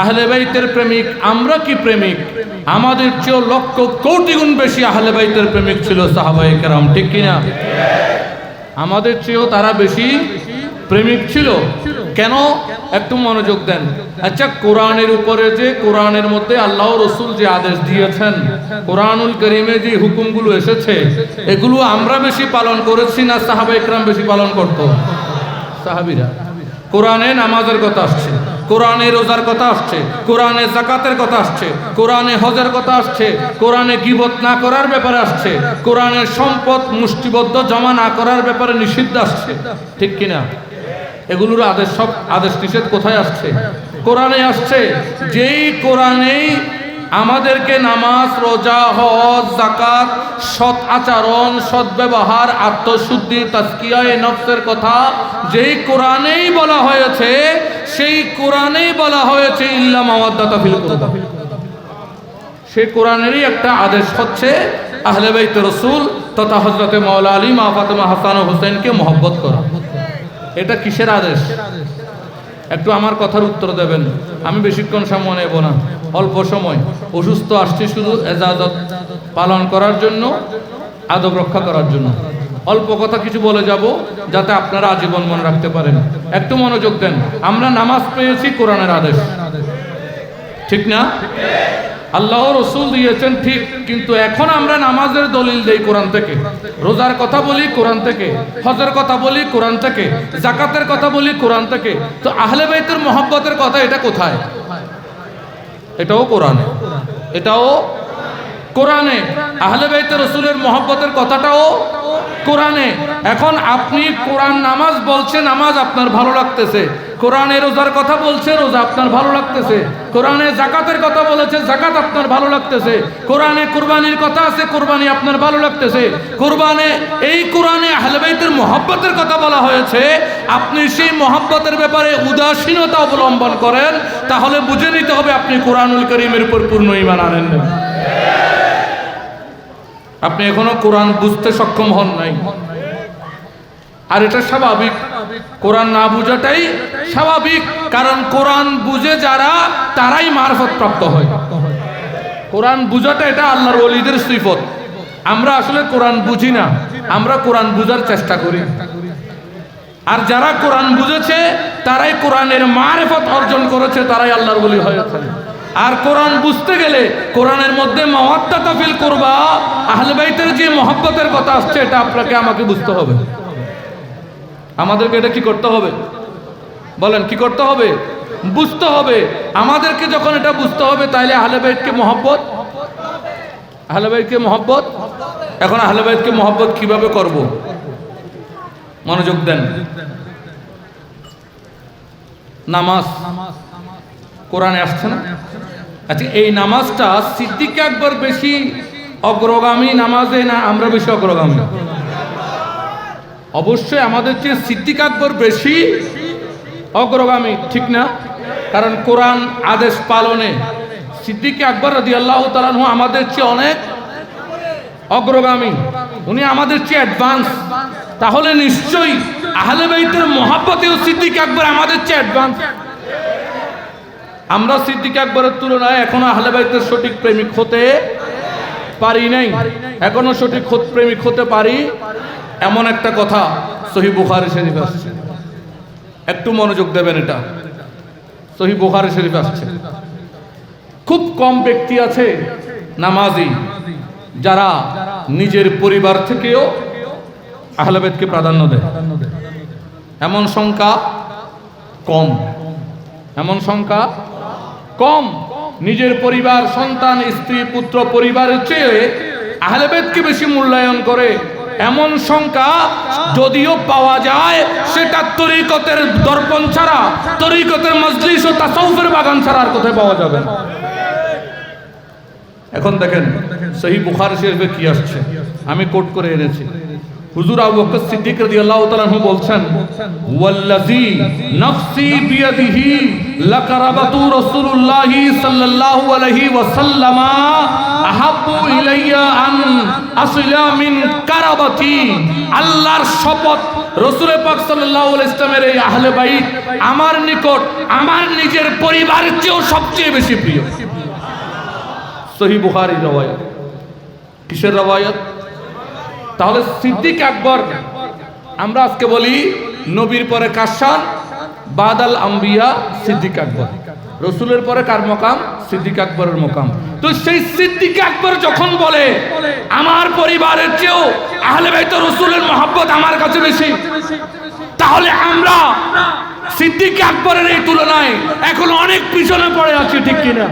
আহলে বাইতের প্রেমিক, আমরা কি প্রেমিক? আমাদের চেয়েও লক্ষ কোটি গুণ বেশি আহলে বাইতের প্রেমিক ছিল সাহাবাই কেরাম, ঠিক কিনা আমাদের চেয়েও তারা বেশি প্রেমিক ছিল। কেন? একটু মনোযোগ দেন। আচ্ছা কোরআনের উপরে যে, কোরআনের মধ্যে আল্লাহ রসুল যে আদেশ দিয়েছেন, কোরআনুল করিমে যে হুকুমগুলো এসেছে, এগুলো আমরা বেশি পালন করেছি না সাহাবা ইকরাম বেশি পালন করত? সাহাবিরা। কোরআনে নামাজের কথা আসছে। কোরআনে রোজার কথা আসছে, কোরআনে জাকাতের কথা আসছে, কোরআনে হজের কথা আসছে, কোরআনে গিবত না করার ব্যাপারে আসছে কোরআনের সম্পদ মুষ্টিবদ্ধ জমা না করার ব্যাপারে নিষিদ্ধ আসছে। ঠিক কিনা? এগুলোর আদেশ সব আদেশ নিষেধ কোথায় আসছে? কোরআনে আসছে, যেই কোরআনেই আমাদেরকে নামাজ, রোজা, হজ জাকাত সৎ আচরণ সদ্ব্যবহার আত্মশুদ্ধি তাস্কিয়ায় নফসের কথা যেই কোরআনেই বলা হয়েছে, সেই কোরআনেই বলা হয়েছে, ইল্লা মাওয়াদ্দাতা ফিল সেই কোরআনেরই একটা আদেশ হচ্ছে, আহলে বাইত রসুল তথা হজরতে মাওলা আলী মা ফাতেমা হাসান হোসেনকে মহব্বত করা। এটা কিসের আদেশ? একটু আমার কথার উত্তর দেবেন। আমি বেশিক্ষণ সময় নেব না। অল্প সময় অসুস্থ আসছি শুধু এজাজত পালন করার জন্য, আদব রক্ষা করার জন্য। অল্প কথা কিছু বলে যাব, যাতে আপনারা আজীবন মনে রাখতে পারেন। একটু মনোযোগ দেন। আমরা নামাজ পেয়েছি কোরআনের আদেশ। ঠিক না? আল্লাহ রসুল দিয়েছেন ঠিক, কিন্তু এখন আমরা নামাজের দলিল দেই কোরআন থেকে। রোজার কথা বলি কোরআন থেকে, হজের কথা বলি কোরআন থেকে, জাকাতের কথা বলি কোরআন থেকে। তো আহলে বাইতের মোহাব্বতের কথা এটা কোথায়? এটাও কোরআনে। এটাও কোরআনে। আহলে বাইতে রসুলের মহব্বতের কথাটাও কোরআনে। এখন আপনি কোরআন নামাজ বলছেন, নামাজ আপনার ভালো লাগতেছে। কোরআনে রোজার কথা বলছে, রোজা আপনার ভালো লাগতেছে। কোরআনে জাকাতের কথা বলেছে, জাকাত আপনার ভালো লাগতেছে। কোরআনে কোরবানির কথা আছে, কোরবানি আপনার ভালো লাগতেছে। কোরবানে, এই কোরআনে আহলেবাইতের মহব্বতের কথা বলা হয়েছে। আপনি সেই মহব্বতের ব্যাপারে উদাসীনতা অবলম্বন করেন, তাহলে বুঝে নিতে হবে আপনি কোরআনুল করিমের উপর পূর্ণ ইমান আনেন না আপনি এখনও কোরআন বুঝতে সক্ষম হন নাই। আর এটা স্বাভাবিক। কোরআন না বুঝাটাই স্বাভাবিক, কারণ কোরআন বুঝে যারা, তারাই মারফত প্রাপ্ত হয়। কোরআন বুঝাটা এটা আল্লাহর ওলিদের সিফত। আমরা আসলে কোরআন বুঝি না, আমরা কোরআন বুঝার চেষ্টা করি। আর যারা কোরআন বুঝেছে, তারাই কোরআনের মারেফত অর্জন করেছে, তারাই আল্লাহর বলি হয়েছে আর কোরআন বুঝতে গেলে, কোরআনের মধ্যে মহাত্মা তফিল করবা আহলবাইতের যে মহব্বতের কথা আসছে, এটা আপনাকে আমাকে বুঝতে হবে। আমাদেরকে এটা কি করতে হবে? বলেন, কি করতে হবে? বুঝতে হবে। আমাদেরকে যখন এটা বুঝতে হবে তাহলে আহলে বাইতকে মহব্বত? আহলে বাইতকে মহব্বত? এখন আহলে বাইতকে মহব্বত কীভাবে করব? মনোযোগ দেন। নামাজ। কোরআনে আসছে না? আচ্ছা এই নামাজটা সিদ্দিক একবার বেশি অগ্রগামী নামাজে না আমরা বেশি অগ্রগামী? অবশ্যই আমাদের চেয়ে সিদ্দিক আকবর বেশি অগ্রগামী, ঠিক না? কারণ কোরআন আদেশ পালনে সিদ্দিক আকবর রাদি আল্লাহ তালানহু আমাদের চেয়ে অনেক অগ্রগামী। উনি আমাদের চেয়ে অ্যাডভান্স তাহলে নিশ্চয়ই আহলে বাইতের মহাব্বতেও সিদ্দিক আকবর আমাদের চেয়ে অ্যাডভান্স আমরা সিদ্দিক আকবরের তুলনায় এখনও আহলে বাইতের সঠিক প্রেমিক হতে পারি নাই। এখনও সঠিক প্রেমিক হতে পারি এমন একটা কথা সহি বুখারি শরীফ আসছে। একটু মনোযোগ দেবেন এটা। সহি বুখারি শরীফ আসছে। খুব কম ব্যক্তি আছে নামাজি যারা নিজের পরিবার থেকেও আহলাবেদকে প্রাধান্য দেয়। এমন সংখ্যা কম। এমন সংখ্যা কম। নিজের পরিবার, সন্তান, স্ত্রী, পুত্র, পরিবারের চেয়ে আহলেবেদকে বেশি মূল্যায়ন করে এমন সংখ্যা যদিও পাওয়া যায়, সেটা তরিকতের দর্পণ ছাড়া, তরিকতের মজলিস ও তাসাউফের বাগান ছাড়া আর কোথায় পাওয়া যাবে না। এখন দেখেন সেই বুখার শরীফে কি আসছে? আমি কোট করে এনেছি। হুজুর আবু বকর সিদ্দিক রাদিয়াল্লাহু তাআলা আনহু বলছেন, ওয়াল্লাযী নাফসি বিয়াদিহি লাকারাবাতু রাসূলুল্লাহি সাল্লাল্লাহু আলাইহি ওয়াসাল্লামা আহাব্বু ইলাইয়া আন আসিলা মিন কারাবাতি। আল্লাহর শপথ রসুল পাক সাল্লাল্লাহু আলাইহি ইসলামের এই আহলে বাইত আমার নিকট, আমার নিজের পরিবারের চেয়েও সবচেয়ে বেশি প্রিয়। সহি বুখারী রওয়ায়াত। কিসের রওয়ায়াত? তাহলে সিদ্দিক আকবর, আমরা আজকে বলি নবীর পরে কাশান বাদাল আম্বিয়া সিদ্দিক আকবর। রসুলের পরে কার মকাম? সিদ্দিক আকবরের মকাম। তো সেই সিদ্দিক আকবর যখন বলে, আমার পরিবারের চেয়েও আহলে বাইত রসুলের মহব্বত আমার কাছে বেশি। তাহলে আমরা সিদ্দিক আকবরের এই তুলনায় এখন অনেক পিছনে পড়ে আছি, ঠিক কিনা?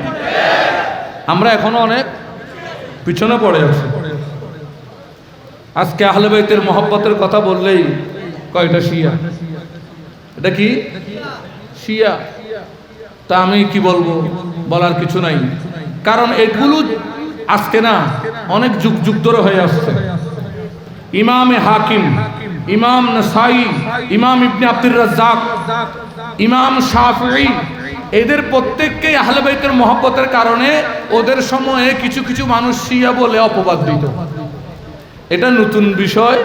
আমরা এখনও অনেক পিছনে পড়ে আছি। আজকে আহলে বাইতের মহব্বতের কথা বললেই কয়টা শিয়া? এটা কি? শিয়া। তা আমি কি বলব? বলার কিছু নাই। কারণ এগুলো আজকে না অনেক যুগ যুগ ধরে হয়ে আসছে। ইমামে হাকিম, ইমাম নাসাই, ইমাম ইবনে আব্দুর রাজ্জাক, ইমাম শাফি এদের প্রত্যেককেই আহলে বাইতের মহব্বতের কারণে ওদের সময়ে কিছু কিছু মানুষ শিয়া বলে অপবাদ দিত। এটা নতুন বিষয়।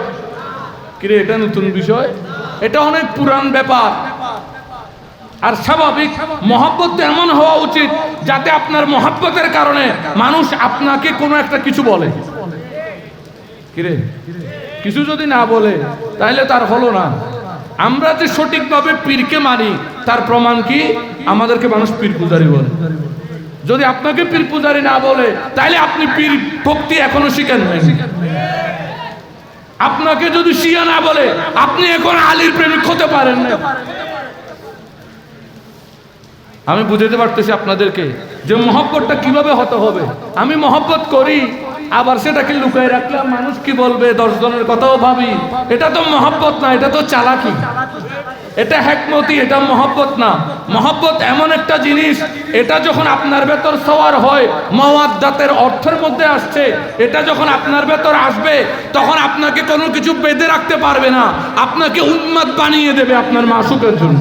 কিরে, এটা নতুন বিষয়? এটা অনেক পুরান ব্যাপার। আর স্বাভাবিক, মহব্বত এমন হওয়া উচিত যাতে আপনার মহব্বতের কারণে মানুষ আপনাকে কোনো একটা কিছু বলে। কিরে, কিছু যদি না বলে তাহলে তার হলো না। আমরা যে সঠিকভাবে পীরকে মানি, তার প্রমাণ কি? আমাদেরকে মানুষ পীর পূজারি বলে। যদি আপনাকে পীর পূজারি না বলে তাহলে আপনি পীর ভক্তি এখনও শিখেন নাই। আপনাকে যদি শিয়া না বলে, আপনি এখন আলীর প্রেমিক হতে পারেন না। আমি বুঝাতে পারতেছি আপনাদেরকে যে মহব্বতটা কীভাবে হতে হবে। আমি মহব্বত করি, আবার সেটাকে লুকায় রাখলাম। মানুষ কি বলবে? দশ জনের কথাও ভাবি। এটা তো মহব্বত না, এটা তো চালাকি। এটা হ্যাকমতি, এটা মহব্বত না। মহব্বত এমন একটা জিনিস, এটা যখন আপনার ভেতর সওয়ার হয় মওয়াদ্দাতের অর্থের মধ্যে আসছে, এটা যখন আপনার ভেতর আসবে, তখন আপনাকে কোনো কিছু বেঁধে রাখতে পারবে না। আপনাকে উন্মাদ বানিয়ে দেবে আপনার মাসুকের জন্য।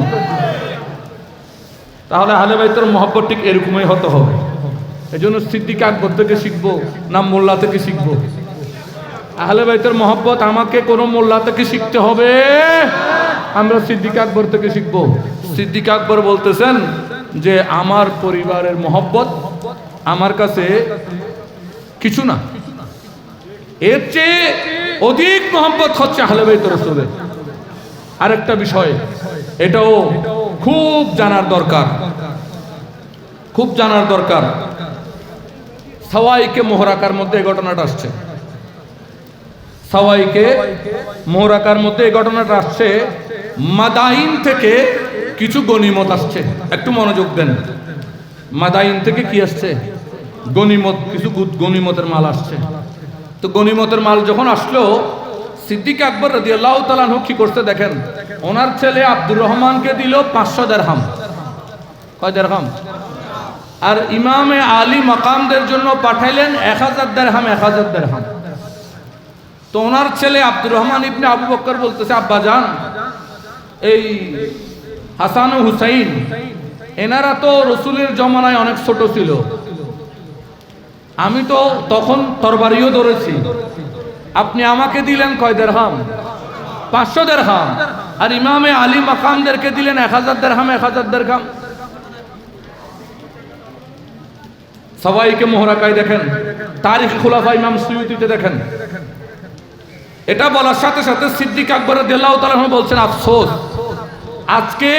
তাহলে আহলে বাইতের মহব্বত ঠিক এরকমই হতে হবে। এই জন্য সিদ্দিক আকবর থেকে শিখব, না মোল্লা থেকে শিখব। আহলে বাইতের মহব্বত আমাকে কোনো মোল্লা থেকে শিখতে হবে, আমরা সিদ্দিক আকবর থেকে শিখব। সিদ্দিক আকবর বলতেছেন যে, আমার পরিবারের মহব্বত আমার কাছে কিছু না। এর চেয়ে অধিক মহব্বত হচ্ছে আহলে বাইতের রসুলের। আরেকটা বিষয়, এটাও খুব জানার দরকার। খুব জানার দরকার। সওয়াইকে মোহরাকার মধ্যে এই ঘটনাটা আসছে। সওয়াইকে মোহরাকার মধ্যে এই ঘটনাটা আসছে মাদাইন থেকে কিছু গনিমত আসছে। একটু মনোযোগ দেন। মাদাইন থেকে কি আসছে? গনিমত কিছু গনিমতের মাল আসছে। তো গনিমতের মাল যখন আসলো, সিদ্দিক আকবর রাজি আল্লাহ তালানহ কি করতে দেখেন? ওনার ছেলে আব্দুর রহমানকে দিল পাঁচশো দেড়হাম। কয় দেড়হাম? আর ইমামে আলী মাকামদের জন্য পাঠাইলেন এক হাজার দেড়হাম, এক হাজার দেড়হাম। তো ওনার ছেলে আব্দুর রহমান ইবনে আবু বক্কর বলতেছে, আব্বা, যান। এই হাসান ও হুসাইন, এনারা তো রসুলের জমানায় অনেক ছোট ছিল। আমি তো তখন তরবারিও ধরেছি। আপনি আমাকে দিলেন কয় দেড়হাম? পাঁচশো দেড়হাম। আর ইমামে আলী মাকামদেরকে দিলেন এক হাজার দেড়হাম, এক হাজার দেড়হাম। সবাইকে মোহরাকায় দেখেন। তারিখ খোলাফা ইমাম সুয়ুতিতে দেখেন। এটা বলার সাথে সাথে সিদ্দিক আকবর দেল্লাহ তালাহ বলছেন, আফসোস। আজকে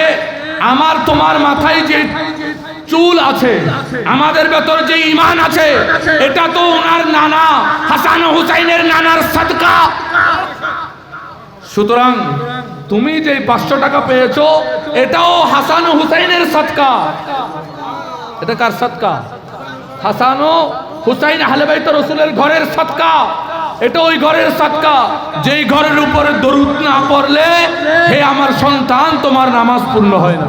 আমার তোমার মাথায় যে চুল আছে, আমাদের ভেতর যে ইমান আছে, এটা তো ওনার নানা, হাসান হুসাইনের নানার সাদকা। সুতরাং তুমি যে পাঁচশো টাকা পেয়েছ, এটাও হাসান হুসাইনের সৎকা এটা কার সৎকা হাসান হুসাইন আহলেবাইত রসুলের ঘরের সৎকা এটা ওই ঘরের সৎকা যেই ঘরের উপরে দরুদ না পড়লে হে আমার সন্তান, তোমার নামাজ পূর্ণ হয় না।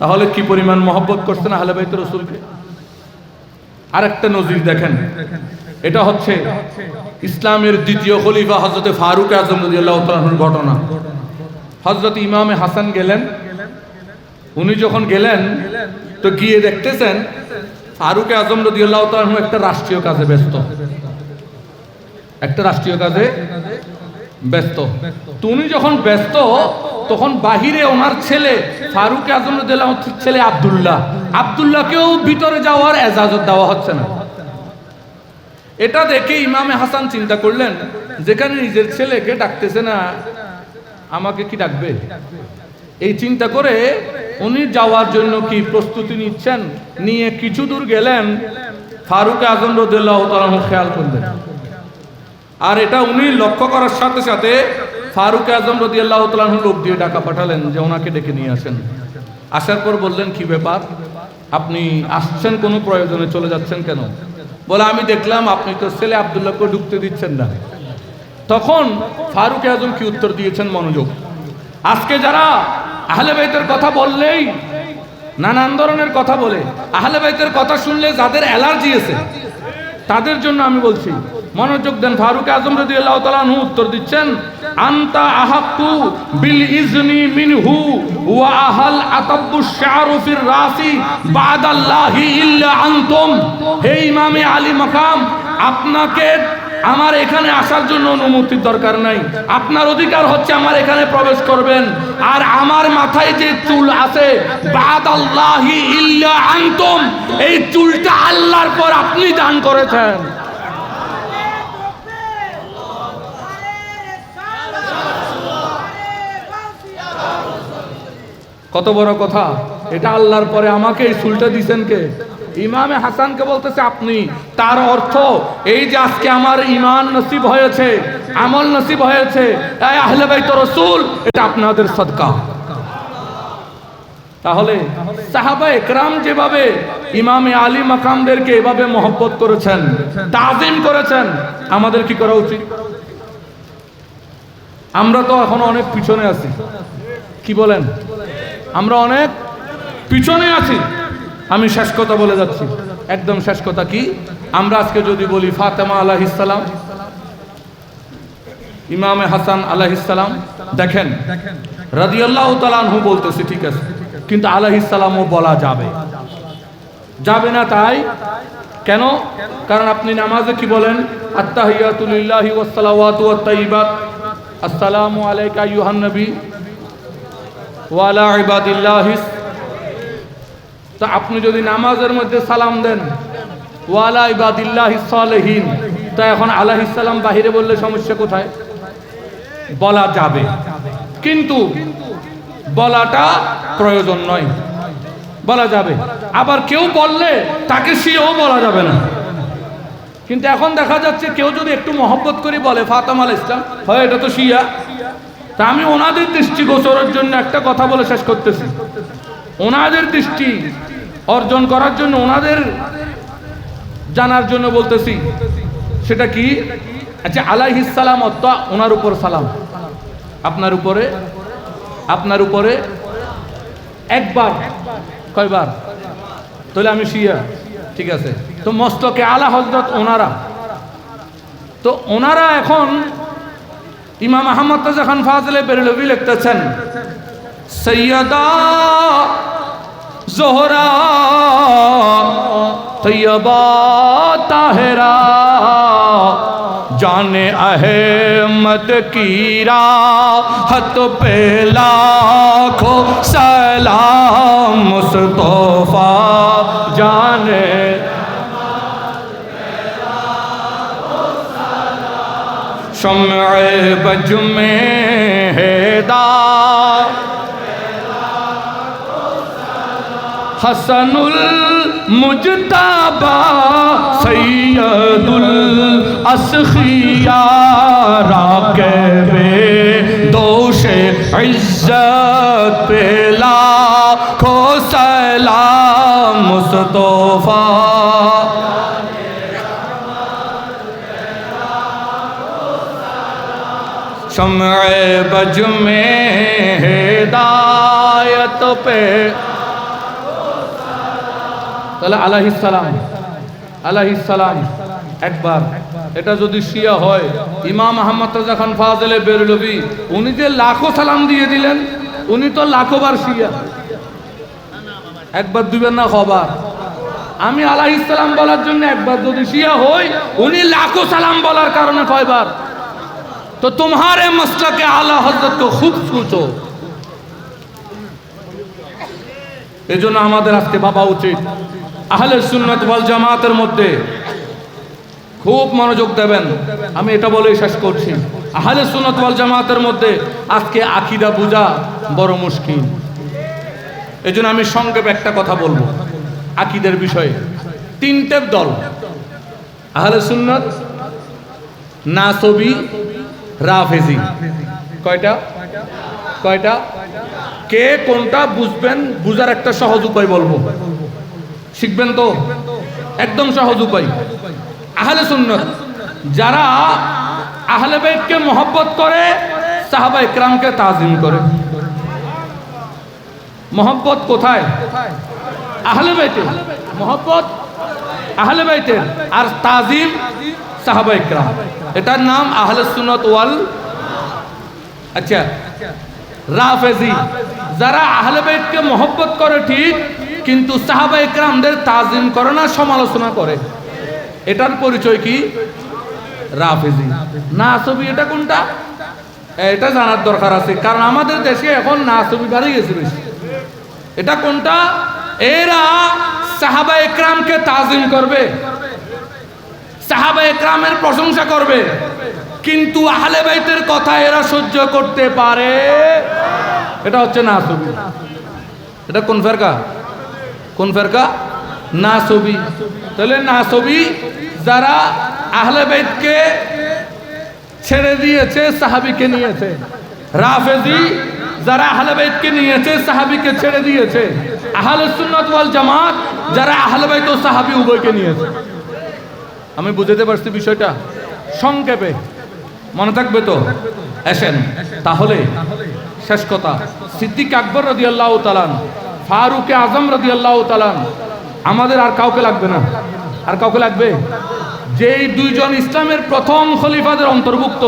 তাহলে কি পরিমাণ মহব্বত করছেন আহলেবাইত রসুলকে? আরেকটা নজির দেখেন। এটা হচ্ছে ইসলামের দ্বিতীয় খলিফা হজরতে ফারুক আজম ঘটনা। হজরত ইমামে হাসান গেলেন। উনি যখন গেলেন, তো গিয়ে দেখতেছেন ফারুক আজম রদিয়াল্লাহ তাআলা একটা রাষ্ট্রীয় কাজে ব্যস্ত। একটা রাষ্ট্রীয় কাজে ব্যস্ত। তুমি যখন ব্যস্ত, তখন বাহিরে ওনার ছেলে, ফারুক আজম রদিয়াল্লাহ ছেলে আব্দুল্লাহ। আব্দুল্লাহকেও ভিতরে যাওয়ার এজাজত দেওয়া হচ্ছে না। এটা দেখে ইমামে হাসান চিন্তা করলেন, যেখানে নিজের ছেলেকে ডাকতেছে না, আমাকে কি ডাকবে? এই চিন্তা করে উনি যাওয়ার জন্য কি প্রস্তুতি নিচ্ছেন? নিয়ে কিছু দূর গেলেন। ফারুক আজম রদুল্লাহ খেয়াল করলেন। আর এটা উনি লক্ষ্য করার সাথে সাথে ফারুক আজম রদি আল্লাহ লোক দিয়ে ডাকা পাঠালেন যে ওনাকে ডেকে নিয়ে আসেন। আসার পর বললেন, কি ব্যাপার? আপনি আসছেন কোনো প্রয়োজনে চলে যাচ্ছেন কেন? বলে, আমি দেখলাম আপনি তো ছেলে আবদুল্লাহকে ঢুকতে দিচ্ছেন না। তখন ফারুক আজম কি উত্তর দিয়েছেন মনোযোগ? আজকে যারা আহলে বাইতের কথা বললেই নানান ধরনের কথা বলে, আহলে বাইতের কথা শুনলে যাদের অ্যালার্জি আছে, তাদের জন্য আমি বলছি, মনোযোগ দেন ফারুক আজম রদি আল্লাহ তালু উত্তর দিচ্ছেন, আন্তা আহাক্কু বিল ইজনি মিনহু ওয়া আহাল আতাব্বু শারু ফির রাসি বাদাল্লাহি ইল্লা আনতুম। হে ইমামে আলী মাকাম, আপনাকে আমার এখানে আসার জন্য অনুমতির দরকার নাই। আপনার অধিকার হচ্ছে আমার এখানে প্রবেশ করবেন। আর আমার মাথায় যে চুল আছে এই চুলটা আল্লাহর পর আপনি দান করেছেন। কত বড় কথা, এটা আল্লাহর পরে আমাকে এই চুলটা দিছেন কে? ইমামে হাসানকে বলতেছে আপনি তার অর্থ এই যে আজকে আমার ইমান নসিব হয়েছে, আমল নসিব হয়েছে রসুল, এটা আপনাদের সদকা। তাহলে সাহাবা একরাম যেভাবে ইমামে আলী মাকামদেরকে এভাবে মহব্বত করেছেন, তাজিম করেছেন, আমাদের কি করা উচিত? আমরা তো এখন অনেক পিছনে আছি। কি বলেন? আমরা অনেক পিছনে আছি। আমি শেষ কথা বলে যাচ্ছি। একদম শেষ কথা কি? আমরা আজকে যদি বলি ফাতেমা আলাহিসাল্লাম ইমামে হাসান আলাহিসাল্লাম দেখেন, রাদিয়াল্লাহু তালানহু বলতেছি, ঠিক আছে, কিন্তু আলাহিসাল্লামও বলা যাবে। যাবে না তাই? কেন? কারণ আপনি নামাজে কি বলেন? আত্তাহিয়াতুলিল্লাহি ওয়াসসালাওয়াতু ওয়াত তাইয়িবাত। আসসালামু আলাইকা আইয়ুহান নবী ওয়ালা ইবাদিল্লাহিস। তা আপনি যদি নামাজের মধ্যে সালাম দেন ওয়ালা ইবাদিল্লাহ সালেহীন। তা এখন আলাহিস সালাম বাহিরে বললে সমস্যা কোথায়? বলা যাবে। কিন্তু বলাটা প্রয়োজন নয়। বলা যাবে। আবার কেউ বললে তাকে সেও বলা যাবে না। কিন্তু এখন দেখা যাচ্ছে কেউ যদি একটু মহব্বত করে বলে, ফাতাম আল ইসলাম হয়, এটা তো শিয়া। তা আমি ওনাদের দৃষ্টি দৃষ্টিগোচরের জন্য একটা কথা বলে শেষ করতেছি। ওনাদের দৃষ্টি অর্জন করার জন্য ওনাদের জানার জন্য বলতেছি, সেটা কি? আচ্ছা আলাইহিস সালাম ওনার উপর সালাম। আপনার উপরে আপনার উপরে একবার, কয়বার? তাহলে আমি শিয়া, ঠিক আছে। তো মস্তকে আলা হজরত ওনারা। তো ওনারা এখন ইমাম আহমদ তাজা খান ফাজলে বেরলভি লিখতেছেন, সৈয়দা জোহরা طیبہ طاہرہ، جان احمد کی راحت پہ لاکھوں سلام مصطفیٰ، جان شمع بج میں ہے دا حسن المجتہ بابا سید الاسخیار کے بے دوش عزت پہ لاکھو سلام مصطفیٰ شمع بج میں ہدایت پہ তাহলে আলাহিসাল্লাম আলাহিসাল্লাম একবার। এটা যদি শিয়া হয়, ইমাম আহমদ তাজা খান ফাজলে বেরলবি উনি যে লাখো সালাম দিয়ে দিলেন, উনি তো লাখোবার শিয়া। একবার দুইবার না খবর আমি আলাহ ইসলাম বলার জন্য একবার যদি শিয়া হই, উনি লাখো সালাম বলার কারণে কয়বার? তো তোমারে মসলাকে আলা হজরত খুব সুচো। এই জন্য আমাদের আজকে ভাবা উচিত। আহলে সুন্নত ওয়াল জামাতের মধ্যে খুব মনোযোগ দেবেন। আমি এটা বলেই শেষ করছি। আহলে সুন্নত ওয়াল জামাতের মধ্যে আজকে আকিদা বুঝা বড় মুশকিল। এই জন্য আমি সংক্ষেপে একটা কথা বলব আকিদের বিষয়ে। তিনটে দল, আহলে সুন্নত, নাসবি, রাফেজি। কয়টা? কয়টা? কে কোনটা বুঝবেন? বুঝার একটা সহজ উপায় বলব। শিখবেন তো? একদম সহজ উপায়। আহলে সুন্নত, যারা আহলে বাইতকে মহব্বত করে, সাহাবা ইকরামকে তাজিম করে। মহব্বত কোথায়? আহলে বাইতে। মহব্বত আহলে বাইতে আর তাজিম সাহাবা ইকরাম এটার নাম আহলে সুন্নত ওয়াল আচ্ছা রাফেজি। যারা আহলে বাইতকে মহব্বত করে ঠিক কিন্তু সাহাবা ইকরামদের তাজিম করে না, সমালোচনা করে। এটার পরিচয় কি? রাফেজি। না ছবি এটা কোনটা? এটা জানার দরকার আছে, কারণ আমাদের দেশে এখন না ছবি বাড়িয়ে গেছে বেশি। এটা কোনটা? এরা সাহাবা একরামকে তাজিম করবে। সাহাবা একরামের প্রশংসা করবে। কিন্তু আহলে বাইতের কথা এরা সহ্য করতে পারে। এটা হচ্ছে না ছবি এটা কোন ফেরকা? কোন ফেরকা? না ছবি তাহলে না ছবি যারা আহলে বাইতকে ছেড়ে দিয়েছে, সাহাবিকে নিয়েছে। রাফেজি যারা আহলে বাইতকে নিয়েছে, সাহাবিকে ছেড়ে দিয়েছে। আহলে সুন্নাত ওয়াল জামাত যারা আহলে বাইত ও সাহাবি উভয়কে নিয়েছে। আমি বুঝতে পারছি বিষয়টা? সংক্ষেপে। মনে থাকবে তো? এসেন তাহলে শেষ কথা। সিদ্দিক আকবর রদি আল্লাহ তালান ফারুকে আজম রদি আল্লাহ আমাদের আর কাউকে লাগবে না। আর কাউকে লাগবে? যেই দুইজন ইসলামের প্রথম খলিফাদের অন্তর্ভুক্ত,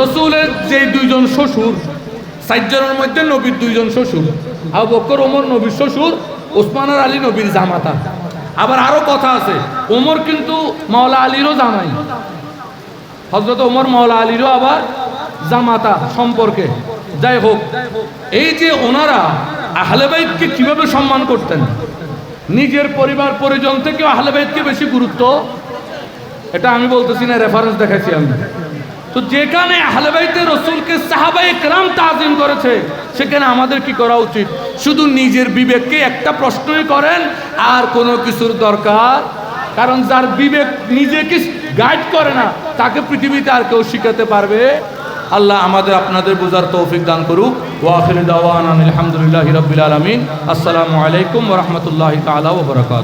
রসুলের যেই দুইজন শ্বশুর সাইজনের মধ্যে নবীর দুইজন শ্বশুর, আবু বকর ওমর নবীর শ্বশুর, ওসমান আর আলী নবীর জামাতা। আবার আরও কথা আছে, ওমর কিন্তু মাওলা আলীরও জামাই। হজরত ওমর মাওলা আলীরও আবার জামাতা সম্পর্কে। যাই হোক, এই যে ওনারা আহলেবাইদকে কীভাবে সম্মান করতেন? নিজের পরিবার, পরিজন থেকে আহলেবাইদকে বেশি গুরুত্ব? এটা আমি বলতেছি না রেফারেন্স দেখাচ্ছি আমি। তো যেখানে আহলেবাইতে রসুলকে সাহাবাই একরাম তাজিম করেছে, সেখানে আমাদের কি করা উচিত? শুধু নিজের বিবেককে একটা প্রশ্নই করেন, আর কোনো কিছুর দরকার? কারণ যার বিবেক নিজেকে গাইড করে না, তাকে পৃথিবীতে আর কেউ শিখাতে পারবে আল্লাহ আমাদের আপনাদের বোঝার তৌফিক দান করুক। ওয়াফির দাওয়ান আলহামদুলিল্লাহ রবিল আলমিন। আসসালামু আলাইকুম রহমতুল্লাহ তালা ওবরাকাত